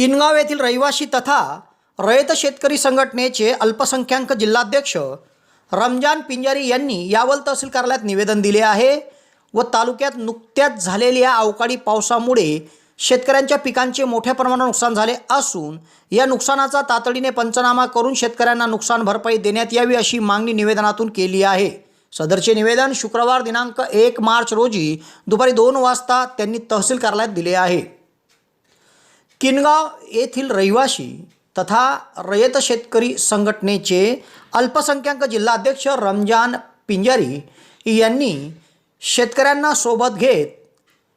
किनगाव येथील रहिवासी तथा रयत शेतकरी संघटनेचे अल्पसंख्याक जिल्हाध्यक्ष रमजान पिंजारी यांनी यावल तहसील कार्यालयात निवेदन दिले आहे व तालुक्यात नुकत्याच झालेल्या अवकाळी पावसामुळे शेतकऱ्यांच्या पिकांचे मोठ्या प्रमाणात नुकसान झाले असून या नुकसानाचा तातडीने पंचनामा करून शेतकऱ्यांना नुकसान भरपाई देण्यात यावी अशी मागणी निवेदनातून केली आहे. सदरचे निवेदन शुक्रवार दिनांक एक मार्च रोजी दुपारी दोन वाजता त्यांनी तहसील कार्यालयात दिले आहे. किनगाव येथील रहिवासी तथा रयत शेतकरी संघटनेचे अल्पसंख्याक जिल्हाध्यक्ष रमजान पिंजारी यांनी शेतकऱ्यांना सोबत घेत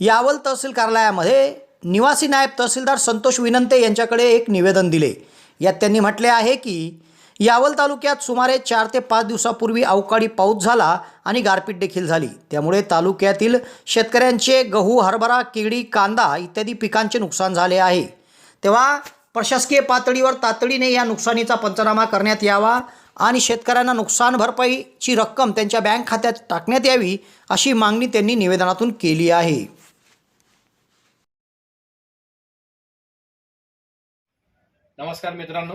यावल तहसील कार्यालयामध्ये निवासी नायब तहसीलदार संतोष विनंते यांच्याकडे एक निवेदन दिले. यात त्यांनी म्हटले आहे की यावल तालुक्यात सुमारे चार ते पाच दिवसापूर्वी अवकाळी पाऊस झाला आणि गारपीट देखील झाली. त्यामुळे तालुक्यातील शेतकऱ्यांचे गहू हरभरा केळी कांदा इत्यादी पिकांचे नुकसान झाले आहे. तेव्हा प्रशासकीय पातळीवर तातडीने या नुकसानीचा पंचनामा करण्यात यावा आणि शेतकऱ्यांना नुकसान भरपाईची रक्कम त्यांच्या बँक खात्यात टाकण्यात यावी अशी मागणी त्यांनी निवेदनातून केली आहे. नमस्कार मित्रांनो.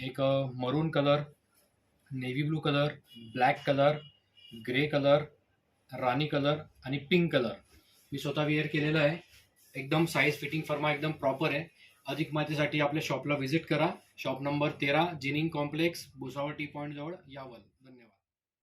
एक maroon colour navy blue colour black colour grey colour राणी कलर आणि पिंक कलर मी स्वतः वेअर केलेलं आहे. एकदम साईज फिटिंग फर्मा एकदम प्रॉपर आहे. अधिक माहितीसाठी आपल्या शॉपला व्हिजिट करा. शॉप नंबर तेरा ginning complex Bhusawal T point जवळ यावल.